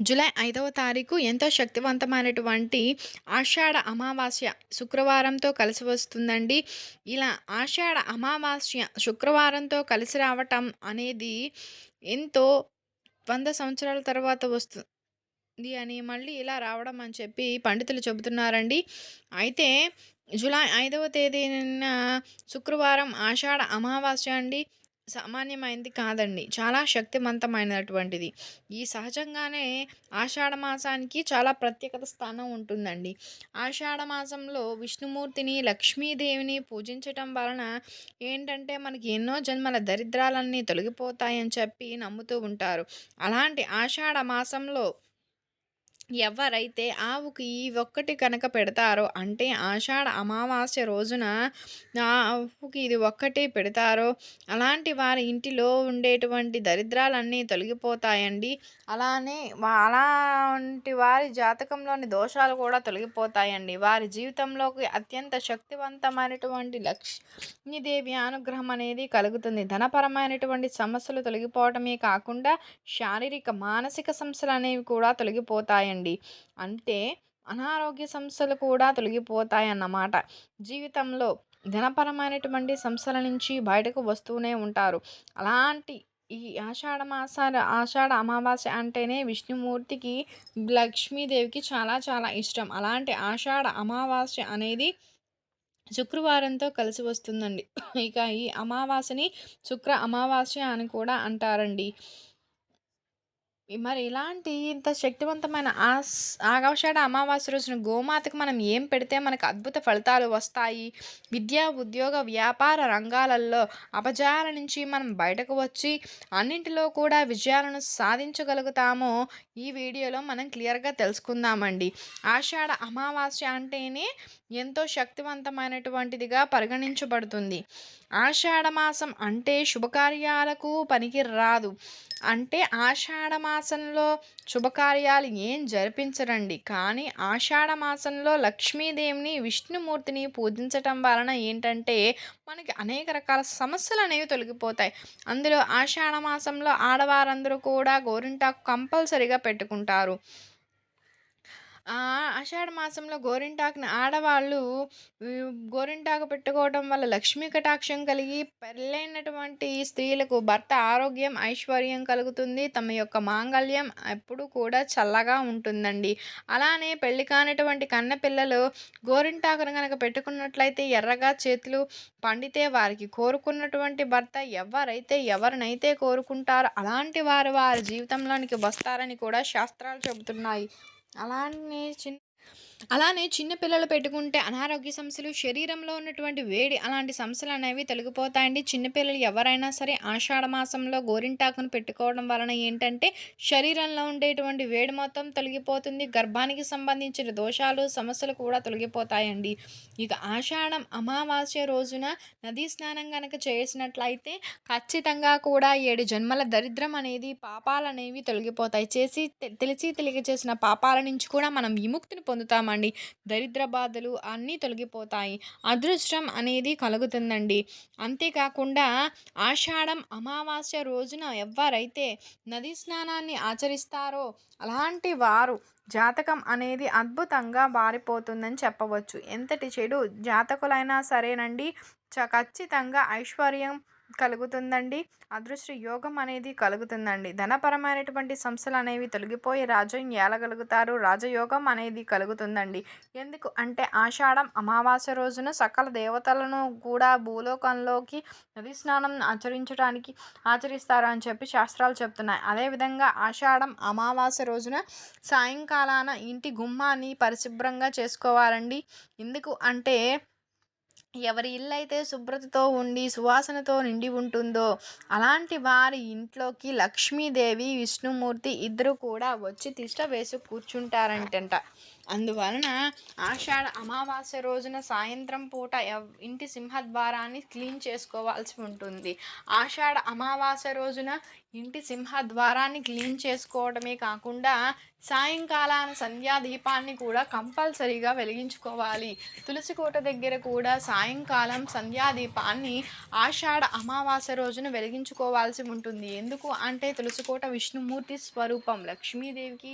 July ఐదవ తారీఖు ఎంతో శక్తివంతమైనటువంటి ఆషాఢ అమావాస్య శుక్రవారంతో కలిసి వస్తుందండి. ఇలా ఆషాఢ అమావాస్య శుక్రవారంతో కలిసి రావటం అనేది ఎంతో వంద సంవత్సరాల తర్వాత వస్తుంది అని మళ్ళీ ఇలా రావడం అని చెప్పి పండితులు చెబుతున్నారండి. అయితే జూలై ఐదవ తేదీన శుక్రవారం ఆషాఢ అమావాస్య అండి. సామాన్యమైనది కాదండి. చాలా శక్తివంతమైనటువంటిది ఈ సహజంగానే ఆషాఢ మాసానికి చాలా ప్రత్యేకత స్థానం ఉంటుందండి. ఆషాఢ మాసంలో విష్ణుమూర్తిని లక్ష్మీదేవిని పూజించటం వలన ఏంటంటే మనకి ఎన్నో జన్మల దరిద్రాలన్నీ తొలగిపోతాయని చెప్పి నమ్ముతూ ఉంటారు. అలాంటి ఆషాఢ మాసంలో ఎవరైతే ఆవుకి ఈ ఒక్కటి కనుక పెడతారో అంటే ఆషాఢ అమావాస్య రోజున ఆవుకి ఇది ఒక్కటి పెడతారో అలాంటి వారి ఇంటిలో ఉండేటువంటి దరిద్రాలన్నీ తొలగిపోతాయండి. అలానే అలాంటి వారి జాతకంలోని దోషాలు కూడా తొలగిపోతాయండి. వారి జీవితంలోకి అత్యంత శక్తివంతమైనటువంటి లక్ష్మీదేవి అనుగ్రహం అనేది కలుగుతుంది. ధనపరమైనటువంటి సమస్యలు తొలగిపోవటమే కాకుండా శారీరక మానసిక సమస్యలు అనేవి కూడా తొలగిపోతాయండి. చేయండి అంటే అనారోగ్య సమస్యలు కూడా తొలగిపోతాయన్నమాట. జీవితంలో ధనపరమైనటువంటి సమస్యల నుంచి బయటకు వస్తూనే ఉంటారు. అలాంటి ఈ ఆషాఢ మాసాల ఆషాఢ అమావాస్య అంటేనే విష్ణుమూర్తికి లక్ష్మీదేవికి చాలా చాలా ఇష్టం. అలాంటి ఆషాఢ అమావాస్య అనేది శుక్రవారంతో కలిసి వస్తుందండి. ఇక ఈ అమావాస్యని శుక్ర అమావాస్య అని కూడా అంటారండి. మరి ఇలాంటి ఇంత శక్తివంతమైన ఆస్ ఆషాఢ అమావాస్య రోజున గోమాతకు మనం ఏం పెడితే మనకు అద్భుత ఫలితాలు వస్తాయి? విద్యా ఉద్యోగ వ్యాపార రంగాలలో అపజయాల నుంచి మనం బయటకు వచ్చి అన్నింటిలో కూడా విజయాలను సాధించగలుగుతామో ఈ వీడియోలో మనం క్లియర్గా తెలుసుకుందామండి. ఆషాఢ అమావాస్య అంటేనే ఎంతో శక్తివంతమైనటువంటిదిగా పరిగణించబడుతుంది. ఆషాఢమాసం అంటే శుభకార్యాలకు పనికి రాదు అంటే ఆషాఢమాసంలో శుభకార్యాలు ఏం జరిపించరండి? కానీ ఆషాఢ మాసంలో లక్ష్మీదేవిని విష్ణుమూర్తిని పూజించటం వలన ఏంటంటే మనకి అనేక రకాల సమస్యలు అనేవి తొలగిపోతాయి. అందులో ఆషాఢ మాసంలో ఆడవారందరూ కూడా గోరింటాకు కంపల్సరిగా పెట్టుకుంటారు. ఆషాఢ మాసంలో గోరింటాకుని ఆడవాళ్ళు గోరింటాకు పెట్టుకోవడం వల్ల లక్ష్మీ కటాక్షం కలిగి పెళ్ళైనటువంటి స్త్రీలకు భర్త ఆరోగ్యం ఐశ్వర్యం కలుగుతుంది. తమ యొక్క మాంగళ్యం ఎప్పుడు కూడా చల్లగా ఉంటుందండి. అలానే పెళ్ళి కానటువంటి కన్నపిల్లలు గోరింటాకును కనుక పెట్టుకున్నట్లయితే ఎర్రగా చేతులు పండితే వారికి కోరుకున్నటువంటి భర్త ఎవరైతే ఎవరినైతే కోరుకుంటారో అలాంటి వారు వారి జీవితంలోనికి వస్తారని కూడా శాస్త్రాలు చెబుతున్నాయి. అలానే చిన్న అలానే చిన్నపిల్లలు పెట్టుకుంటే అనారోగ్య సమస్యలు శరీరంలో ఉన్నటువంటి వేడి అలాంటి సమస్యలు అనేవి తొలగిపోతాయండి. చిన్నపిల్లలు ఎవరైనా సరే ఆషాఢ మాసంలో గోరింటాకును పెట్టుకోవడం వలన ఏంటంటే శరీరంలో ఉండేటువంటి వేడి మొత్తం తొలగిపోతుంది. గర్భానికి సంబంధించిన దోషాలు సమస్యలు కూడా తొలగిపోతాయండి. ఇక ఆషాఢం అమావాస్య రోజున నదీ స్నానం కనుక చేసినట్లయితే ఖచ్చితంగా కూడా ఏడు జన్మల దరిద్రం అనేది పాపాలు అనేవి తొలగిపోతాయి. చేసి తెలిసి తెలియచేసిన పాపాల నుంచి కూడా మనం విముక్తిని పొందుతాం పొందుతామండి దరిద్ర బాధలు అన్నీ తొలగిపోతాయి. అదృష్టం అనేది కలుగుతుందండి. అంతేకాకుండా ఆషాఢం అమావాస్య రోజున ఎవరైతే నదీ స్నానాన్ని ఆచరిస్తారో అలాంటి వారు జాతకం అనేది అద్భుతంగా మారిపోతుందని చెప్పవచ్చు. ఎంతటి చెడు జాతకులైనా సరేనండి. చ ఖచ్చితంగా ఐశ్వర్యం కలుగుతుందండి. అదృష్ట యోగం అనేది కలుగుతుందండి. ధనపరమైనటువంటి సంస్థలు అనేవి తొలగిపోయి రాజ్యం ఏలగలుగుతారు. రాజయోగం అనేది కలుగుతుందండి. ఎందుకు అంటే ఆషాఢం అమావాస్య రోజున సకల దేవతలను కూడా భూలోకంలోకి నది స్నానం ఆచరించడానికి ఆచరిస్తారు అని చెప్పి శాస్త్రాలు చెప్తున్నాయి. అదేవిధంగా ఆషాఢం అమావాస్య రోజున సాయంకాలాన ఇంటి గుమ్మాన్ని పరిశుభ్రంగా చేసుకోవాలండి. ఎందుకు అంటే ఎవరి ఇల్లు అయితే శుభ్రతతో ఉండి సువాసనతో నిండి ఉంటుందో అలాంటి వారి ఇంట్లోకి లక్ష్మీదేవి విష్ణుమూర్తి ఇద్దరు కూడా వచ్చి తిష్ట వేసి కూర్చుంటారంటంట. అందువలన ఆషాఢ అమావాస్య రోజున సాయంత్రం పూట ఇంటి సింహద్వారాన్ని క్లీన్ చేసుకోవాల్సి ఉంటుంది. ఆషాఢ అమావాస్య రోజున ఇంటి సింహద్వారాన్ని క్లీన్ చేసుకోవడమే కాకుండా సాయంకాలాన సంధ్యా దీపాన్ని కూడా కంపల్సరీగా వెలిగించుకోవాలి. తులసి కోట దగ్గర కూడా సాయంకాలం సంధ్యా దీపాన్ని ఆషాఢ అమావాస్య రోజున వెలిగించుకోవాల్సి ఉంటుంది. ఎందుకు అంటే తులసికోట విష్ణుమూర్తి స్వరూపం. లక్ష్మీదేవికి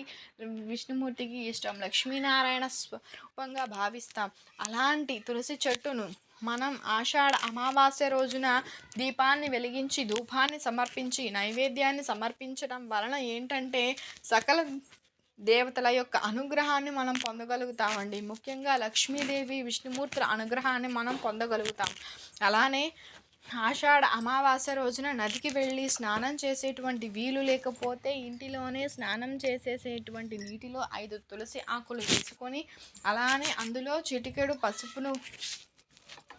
విష్ణుమూర్తికి ఇష్టం. లక్ష్మీనారాయణ స్వరూపంగా భావిస్తాం. అలాంటి తులసి చెట్టును మనం ఆషాఢ అమావాస్య రోజున దీపాన్ని వెలిగించి ధూపాన్ని సమర్పించి నైవేద్యాన్ని సమర్పించడం వలన ఏంటంటే సకల దేవతల యొక్క అనుగ్రహాన్ని మనం పొందగలుగుతామండి. ముఖ్యంగా లక్ష్మీదేవి విష్ణుమూర్తుల అనుగ్రహాన్ని మనం పొందగలుగుతాం. అలానే ఆషాఢ అమావాస్య రోజున నదికి వెళ్ళి స్నానం చేసేటువంటి వీలు లేకపోతే ఇంటిలోనే స్నానం చేసేసేటువంటి నీటిలో ఐదు తులసి ఆకులు తీసుకొని అలానే అందులో చిటికెడు పసుపును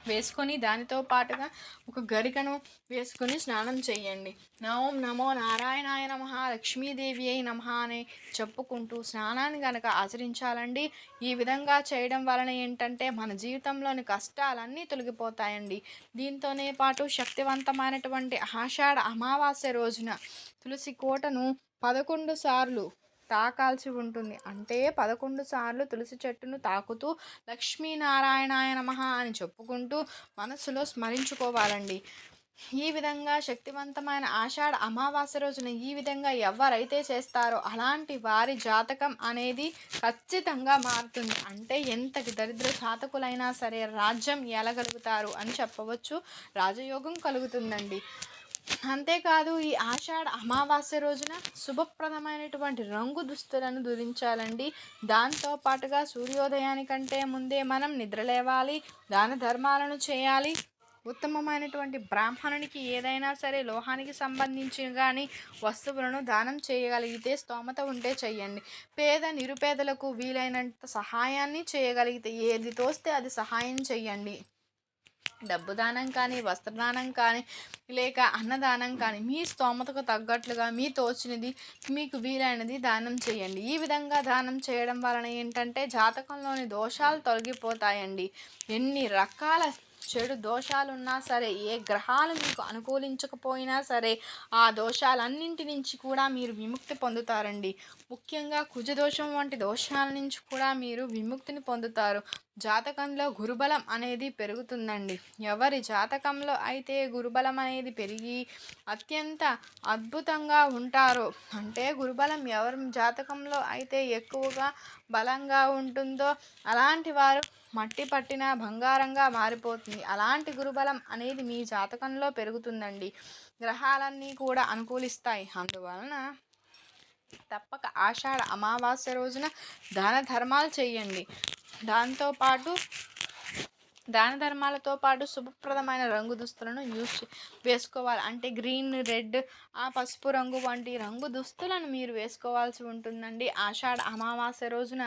వేసుకొని దానితో పాటుగా ఒక గరికను వేసుకొని స్నానం చేయండి. నమోం నమో నారాయణాయ నమ లక్ష్మీదేవి అయి నమ అని చెప్పుకుంటూ స్నానాన్ని కనుక ఆచరించాలండి. ఈ విధంగా చేయడం వలన ఏంటంటే మన జీవితంలోని కష్టాలన్నీ తొలగిపోతాయండి. దీంతోనే పాటు శక్తివంతమైనటువంటి ఆషాఢ అమావాస్య రోజున తులసి కోటను పదకొండు సార్లు తాకాల్సి ఉంటుంది. అంటే పదకొండు సార్లు తులసి చెట్టును తాకుతూ లక్ష్మీనారాయణాయ నమ అని చెప్పుకుంటూ మనసులో స్మరించుకోవాలండి. ఈ విధంగా శక్తివంతమైన ఆషాఢ అమావాస్య రోజున ఈ విధంగా ఎవరైతే చేస్తారో అలాంటి వారి జాతకం అనేది ఖచ్చితంగా మారుతుంది. అంటే ఎంతటి దరిద్ర జాతకులైనా సరే రాజ్యం ఎలగలుగుతారు అని చెప్పవచ్చు. రాజయోగం కలుగుతుందండి. అంతేకాదు ఈ ఆషాఢ అమావాస్య రోజున శుభప్రదమైనటువంటి రంగు దుస్తులను ధరించాలండి. దాంతో పాటుగా సూర్యోదయానికంటే ముందే మనం నిద్రలేవాలి దాన ధర్మాలను చేయాలి. ఉత్తమమైనటువంటి బ్రాహ్మణునికి ఏదైనా సరే లోహానికి సంబంధించిన కానీ వస్తువులను దానం చేయగలిగితే స్తోమత ఉంటే చెయ్యండి. పేద నిరుపేదలకు వీలైనంత సహాయాన్ని చేయగలిగితే ఏది తోస్తే అది సహాయం చేయండి డబ్బు దానం కానీ వస్త్రదానం కానీ లేక అన్నదానం కానీ మీ స్తోమతకు తగ్గట్లుగా మీ తోచినది మీకు వీలైనది దానం చేయండి. ఈ విధంగా దానం చేయడం వలన ఏంటంటే జాతకంలోని దోషాలు తొలగిపోతాయండి. ఎన్ని రకాల చెడు దోషాలున్నా సరే ఏ గ్రహాలు మీకు అనుకూలించకపోయినా సరే ఆ దోషాలన్నింటి నుంచి కూడా మీరు విముక్తి పొందుతారండి. ముఖ్యంగా కుజదోషం వంటి దోషాల నుంచి కూడా మీరు విముక్తిని పొందుతారు. జాతకంలో గురుబలం అనేది పెరుగుతుందండి. ఎవరి జాతకంలో అయితే గురుబలం అనేది పెరిగి అత్యంత అద్భుతంగా ఉంటారో అంటే గురుబలం ఎవరి జాతకంలో అయితే ఎక్కువగా బలంగా ఉంటుందో అలాంటి వారు మట్టి పట్టిన బంగారంగా మారిపోతుంది. అలాంటి గురుబలం అనేది మీ జాతకంలో పెరుగుతుందండి. గ్రహాలన్నీ కూడా అనుకూలిస్తాయి. అందువలన తప్పక ఆషాఢ అమావాస్య రోజున దాన ధర్మాలు చేయండి. దాంతోపాటు దాన ధర్మాలతో పాటు శుభప్రదమైన రంగు దుస్తులను యూజ్ వేసుకోవాలి. అంటే గ్రీన్ రెడ్ ఆ పసుపు రంగు వంటి రంగు దుస్తులను మీరు వేసుకోవాల్సి ఉంటుందండి. ఆషాఢ అమావాస్య రోజున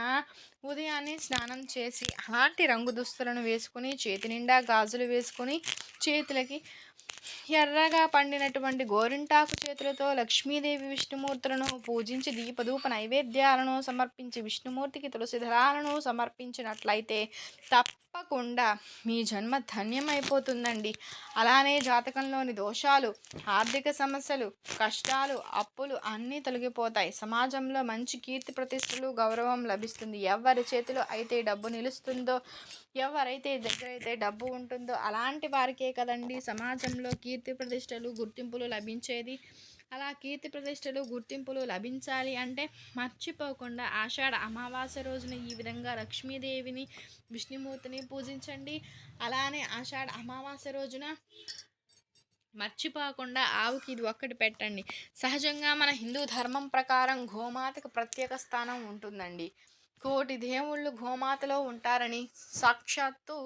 ఉదయాన్నే స్నానం చేసి అలాంటి రంగు దుస్తులను వేసుకుని చేతి నిండా గాజులు వేసుకొని చేతులకి ఎర్రగా పండినటువంటి గోరింటాకు చేతులతో లక్ష్మీదేవి విష్ణుమూర్తులను పూజించి దీపధూప నైవేద్యాలను సమర్పించి విష్ణుమూర్తికి తులసిధరాలను సమర్పించినట్లయితే తప్పకుండా మీ జన్మ ధన్యమైపోతుందండి. అలానే జాతకంలోని దోషాలు ఆర్థిక సమస్యలు కష్టాలు అప్పులు అన్నీ తొలగిపోతాయి. సమాజంలో మంచి కీర్తి ప్రతిష్టలు గౌరవం లభిస్తుంది. ఎవరి చేతిలో అయితే డబ్బు నిలుస్తుందో ఎవరైతే దగ్గర అయితే డబ్బు ఉంటుందో అలాంటి వారికే కదండి సమాజంలో కీర్తి ప్రతిష్టలు గుర్తింపులు లభించేది. అలా కీర్తి ప్రతిష్టలు గుర్తింపులు లభించాలి అంటే మర్చిపోకుండా ఆషాఢ అమావాస్య రోజున ఈ విధంగా లక్ష్మీదేవిని విష్ణుమూర్తిని పూజించండి. అలానే ఆషాఢ అమావాస్య రోజున మర్చిపోకుండా ఆవుకి ఇది ఒక్కటి పెట్టండి. సహజంగా మన హిందూ ధర్మం ప్రకారం గోమాతకు ప్రత్యేక స్థానం ఉంటుందండి. కోటి దేవుళ్ళు గోమాతలో ఉంటారని సాక్షాత్తు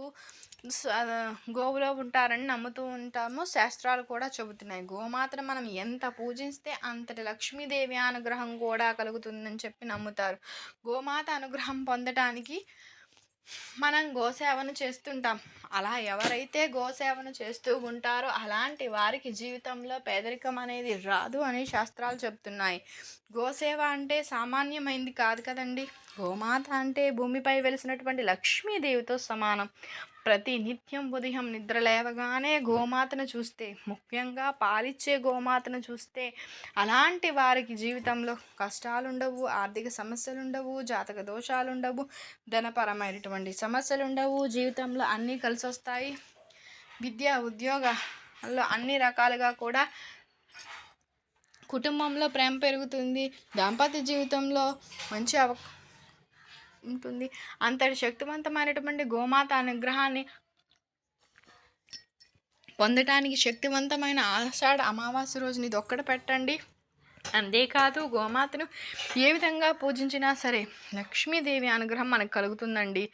గోవులో ఉంటారని నమ్ముతూ ఉంటాము. శాస్త్రాలు కూడా చెబుతున్నాయి. గోమాతను మనం ఎంత పూజిస్తే అంతటి లక్ష్మీదేవి అనుగ్రహం కూడా కలుగుతుందని చెప్పి నమ్ముతారు. గోమాత అనుగ్రహం పొందటానికి మనం గోసేవను చేస్తుంటాం. అలా ఎవరైతే గోసేవను చేస్తూ ఉంటారో అలాంటి వారికి జీవితంలో పేదరికం అనేది రాదు అని శాస్త్రాలు చెప్తున్నాయి. గోసేవ అంటే సామాన్యమైంది కాదు కదండి. గోమాత అంటే భూమిపై వెలిసినటువంటి లక్ష్మీదేవితో సమానం. ప్రతి నిత్యం ఉదయం నిద్ర లేవగానే గోమాతను చూస్తే ముఖ్యంగా పాలిచ్చే గోమాతను చూస్తే అలాంటి వారికి జీవితంలో కష్టాలు ఉండవు ఆర్థిక సమస్యలు ఉండవు జాతక దోషాలు ఉండవు ధనపరమైనటువంటి సమస్యలు ఉండవు జీవితంలో అన్నీ కలిసి వస్తాయి విద్య ఉద్యోగాల్లో అన్ని రకాలుగా కూడా కుటుంబంలో ప్రేమ పెరుగుతుంది. దాంపత్య జీవితంలో మంచి అవ ఉంటుంది. అంతటి శక్తివంతమైనటువంటి గోమాత అనుగ్రహాన్ని పొందటానికి శక్తివంతమైన ఆషాఢ అమావాస్య రోజుని ఇది ఒక్కడ పెట్టండి. అంతేకాదు గోమాతను ఏ విధంగా పూజించినా సరే లక్ష్మీదేవి అనుగ్రహం మనకు కలుగుతుందండి.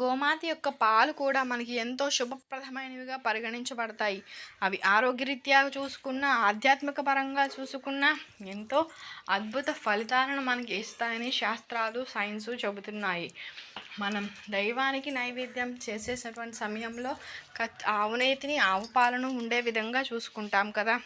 గోమాత యొక్క పాలు కూడా మనకి ఎంతో శుభప్రదమైనవిగా పరిగణించబడతాయి. అవి ఆరోగ్యరీత్యా చూసుకున్న ఆధ్యాత్మిక పరంగా చూసుకున్న ఎంతో అద్భుత ఫలితాలను మనకి ఇస్తాయని శాస్త్రాలు సైన్సు చెబుతున్నాయి. మనం దైవానికి నైవేద్యం చేసేటటువంటి సమయంలో ఆవు నేతిని ఆవు పాలను ఉండే విధంగా చూసుకుంటాం కదా.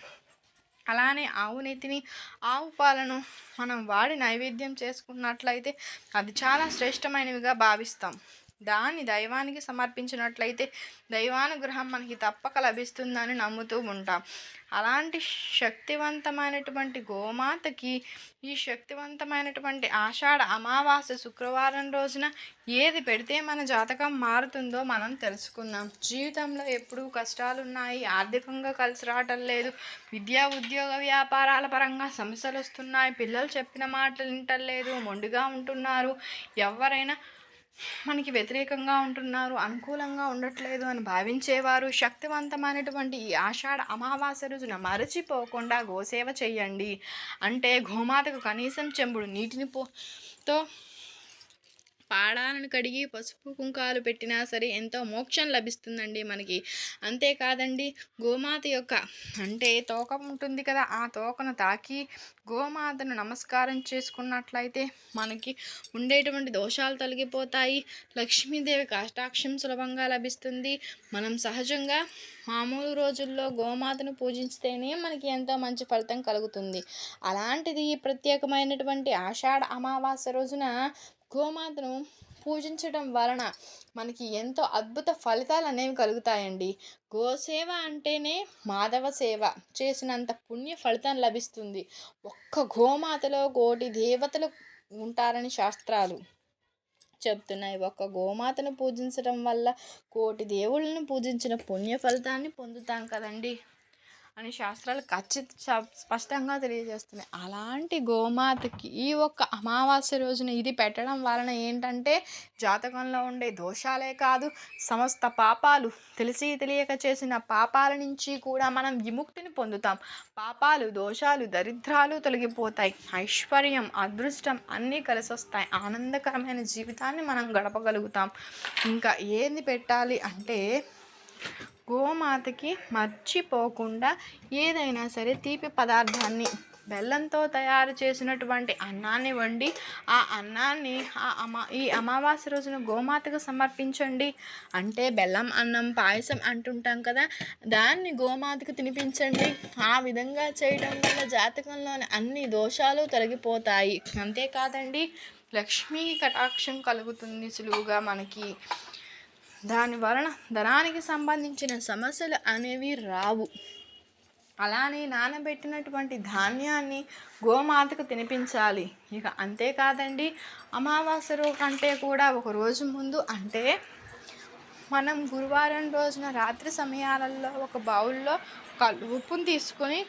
అలానే ఆవు నెత్తిని ఆవు పాలను మనం వాడి నైవేద్యం చేసుకున్నట్లయితే అది చాలా శ్రేష్టమైనవిగా భావిస్తాం. దాన్ని దైవానికి సమర్పించినట్లయితే దైవానుగ్రహం మనకి తప్పక లభిస్తుందని నమ్ముతూ ఉంటాం. అలాంటి శక్తివంతమైనటువంటి గోమాతకి ఈ శక్తివంతమైనటువంటి ఆషాఢ అమావాస్య శుక్రవారం రోజున ఏది పెడితే మన జాతకం మారుతుందో మనం తెలుసుకుందాం. జీవితంలో ఎప్పుడూ కష్టాలు ఉన్నాయి ఆర్థికంగా కలిసి రావటం లేదు విద్యా ఉద్యోగ వ్యాపారాల పరంగా సమస్యలు వస్తున్నాయి పిల్లలు చెప్పిన మాటలు వింటలేదు మొండిగా ఉంటున్నారు. ఎవరైనా మనకి వ్యతిరేకంగా ఉంటున్నారు అనుకూలంగా ఉండట్లేదు అని భావించేవారు శక్తివంతమైనటువంటి ఈ ఆషాఢ అమావాస్య రోజున మరచిపోకుండా గోసేవ చేయండి. అంటే గోమాతకు కనీసం చెంబుడు నీటిని పోతో పాడాలను కడిగి పసుపు కుంకాలు పెట్టినా సరే ఎంతో మోక్షం లభిస్తుందండి మనకి. అంతేకాదండి గోమాత యొక్క అంటే తోక ఉంటుంది కదా ఆ తోకను తాకి గోమాతను నమస్కారం చేసుకున్నట్లయితే మనకి ఉండేటువంటి దోషాలు తొలగిపోతాయి. లక్ష్మీదేవి కాష్టాక్షం సులభంగా లభిస్తుంది. మనం సహజంగా మామూలు రోజుల్లో గోమాతను పూజించితేనే మనకి ఎంతో మంచి ఫలితం కలుగుతుంది. అలాంటిది ఈ ప్రత్యేకమైనటువంటి ఆషాఢ అమావాస్య రోజున గోమాతను పూజించడం వలన మనకి ఎంతో అద్భుత ఫలితాలు అనేవి కలుగుతాయండి. గోసేవ అంటేనే మాధవ సేవ. చేసినంత పుణ్య ఫలితం లభిస్తుంది. ఒక్క గోమాతలో కోటి దేవతలు ఉంటారని శాస్త్రాలు చెప్తున్నాయి. ఒక్క గోమాతను పూజించడం వల్ల కోటి దేవుళ్ళను పూజించిన పుణ్య ఫలితాన్ని పొందుతాం కదండి. అని శాస్త్రాలు ఖచ్చిత స్పష్టంగా తెలియజేస్తున్నాయి. అలాంటి గోమాతకి ఈ ఒక్క అమావాస్య రోజున ఇది పెట్టడం వలన ఏంటంటే జాతకంలో ఉండే దోషాలే కాదు సమస్త పాపాలు తెలిసి తెలియక చేసిన పాపాల నుంచి కూడా మనం విముక్తిని పొందుతాం. పాపాలు దోషాలు దరిద్రాలు తొలగిపోతాయి. ఐశ్వర్యం అదృష్టం అన్నీ కలిసి వస్తాయి ఆనందకరమైన జీవితాన్ని మనం గడపగలుగుతాం. ఇంకా ఏంది పెట్టాలి అంటే గోమాతకి మర్చిపోకుండా ఏదైనా సరే తీపి పదార్థాన్ని బెల్లంతో తయారు చేసినటువంటి అన్నాన్ని వండి ఆ అన్నాన్ని ఆ అమా ఈ అమావాస్య రోజున గోమాతకు సమర్పించండి. అంటే బెల్లం అన్నం పాయసం అంటుంటాం కదా దాన్ని గోమాతకు తినిపించండి. ఆ విధంగా చేయడం వల్ల జాతకంలోని అన్ని దోషాలు తొలగిపోతాయి. అంతేకాదండి లక్ష్మీ కటాక్షం కలుగుతుంది సులువుగా మనకి. దాని వలన ధనానికి సంబంధించిన సమస్యలు అనేవి రావు. అలానే నానబెట్టినటువంటి ధాన్యాన్ని గోమాతకు తినిపించాలి. ఇక అంతేకాదండి అమావాస్య కంటే కూడా ఒక రోజు ముందు అంటే మనం గురువారం రోజున రాత్రి సమయాలలో ఒక బౌల్లో ఒక ఉప్పును తీసుకొని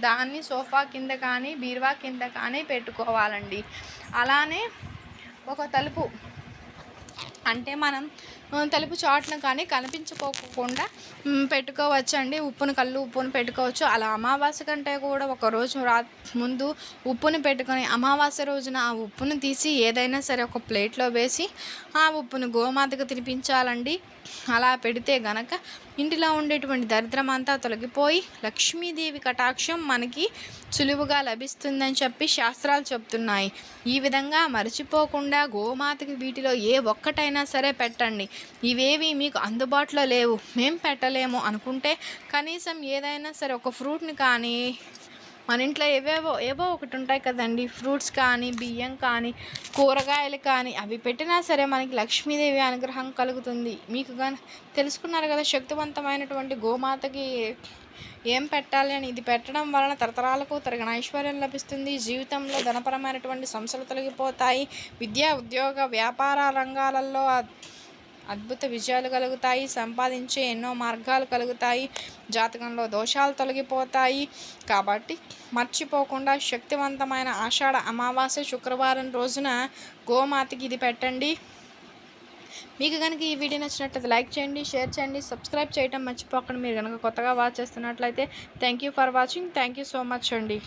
దాన్ని సోఫా కింద కానీ బీరువా కింద కానీ పెట్టుకోవాలండి. అలానే ఒక తలుపు అంటే మనం తలుపు చాటున కానీ కనిపించుకోకుండా పెట్టుకోవచ్చండి. ఉప్పును కళ్ళు ఉప్పును పెట్టుకోవచ్చు. అలా అమావాస్య కంటే కూడా ఒక రోజు రా ముందు ఉప్పును పెట్టుకొని అమావాస్య రోజున ఆ ఉప్పును తీసి ఏదైనా సరే ఒక ప్లేట్లో వేసి ఆ ఉప్పును గోమాతకు తినిపించాలండి. అలా పెడితే గనక ఇంటిలో ఉండేటువంటి దరిద్రం అంతా తొలగిపోయి లక్ష్మీదేవి కటాక్షం మనకి సులువుగా లభిస్తుందని చెప్పి శాస్త్రాలు చెప్తున్నాయి. ఈ విధంగా మర్చిపోకుండా గోమాతకి వీటిలో ఏ ఒక్కటైనా సరే పెట్టండి. ఇవేవి మీకు అందుబాటులో లేవు. మేం పెట్టలేము అనుకుంటే కనీసం ఏదైనా సరే ఒక ఫ్రూట్ని కానీ మన ఇంట్లో ఏవేవో ఏవో ఒకటి ఉంటాయి కదండి. ఫ్రూట్స్ కానీ బియ్యం కానీ కూరగాయలు కానీ అవి పెట్టినా సరే మనకి లక్ష్మీదేవి అనుగ్రహం కలుగుతుంది. మీకు కానీ తెలుసుకున్నారు కదా శక్తివంతమైనటువంటి గోమాతకి ఏం పెట్టాలి అని? ఇది పెట్టడం వలన తరతరాలకు తరగిన ఐశ్వర్యం లభిస్తుంది. జీవితంలో ధనపరమైనటువంటి సమస్యలు తొలగిపోతాయి. విద్యా ఉద్యోగ వ్యాపార రంగాలలో అద్భుత విజయాలు కలుగుతాయి సంపాదించే ఎన్నో మార్గాలు కలుగుతాయి జాతకంలో దోషాలు తొలగిపోతాయి. కాబట్టి మర్చిపోకుండా శక్తివంతమైన ఆషాఢ అమావాస్య శుక్రవారం రోజున గోమాతకి ఇది పెట్టండి. మీకు కనుక ఈ వీడియో నచ్చినట్లయితే లైక్ చేయండి షేర్ చేయండి సబ్స్క్రైబ్ చేయడం మర్చిపోకండి. మీరు కనుక కొత్తగా వాచ్ చేస్తున్నట్లయితే thank you for watching thank you so much అండి.